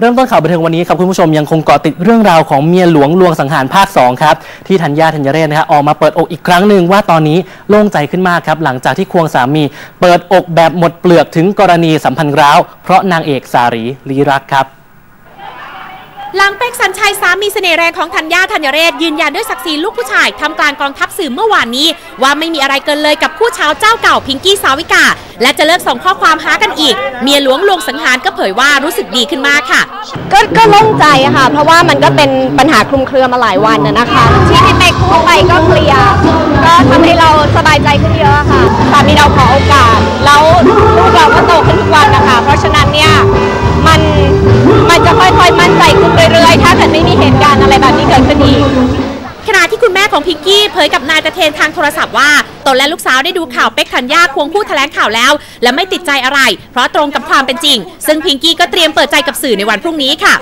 เริ่มต้นข่าวบันเทิงวันนี้ครับคุณผู้ชมยังคงเกาะติดเรื่องราวของเมียหลวงลวงสังหารภาค 2 ครับ ที่ธัญญาธัญเรศนะฮะออกมาเปิดอกอีกครั้งหนึ่งว่าตอนนี้โล่งใจขึ้นมากครับ หลังจากที่ควงสามี เปิดอกแบบหมดเปลือกถึงกรณีสัมพันธ์ร้าว เพราะนางเอกสารีลีรักครับ หลังเป็กสันชัยสามีเสน่ห์แรงของธัญญาธัญเรศยืนยันด้วยศักดิ์ศรีลูกผู้ชายทำกลางกองทัพสื่อเมื่อวานนี้ ว่าไม่มีอะไรเกินเลยกับคู่เช้าเจ้าเก่าพิงกี้สาวิกา และจะเลิกส่งข้อความหากันอีก เมียหลวงลวงสังหารก็เผยว่ารู้สึกดีขึ้นมากค่ะ ก็ก็โล่งใจอะค่ะ เพราะว่ามันก็เป็นปัญหาคลุมเครือมาหลายวันน่ะนะคะที่พี่เป็กพูดไปก็เคลียร์ ขณะที่คุณแม่ของพิงกี้เผยกับนายตะเทนทางโทรศัพท์ว่าตนและลูกสาวได้ดูข่าวเป็กขันยาควงคู่แถลงข่าวแล้ว และไม่ติดใจอะไร เพราะตรงกับความเป็นจริง ซึ่งพิงกี้ก็เตรียมเปิดใจกับสื่อในวันพรุ่งนี้ค่ะ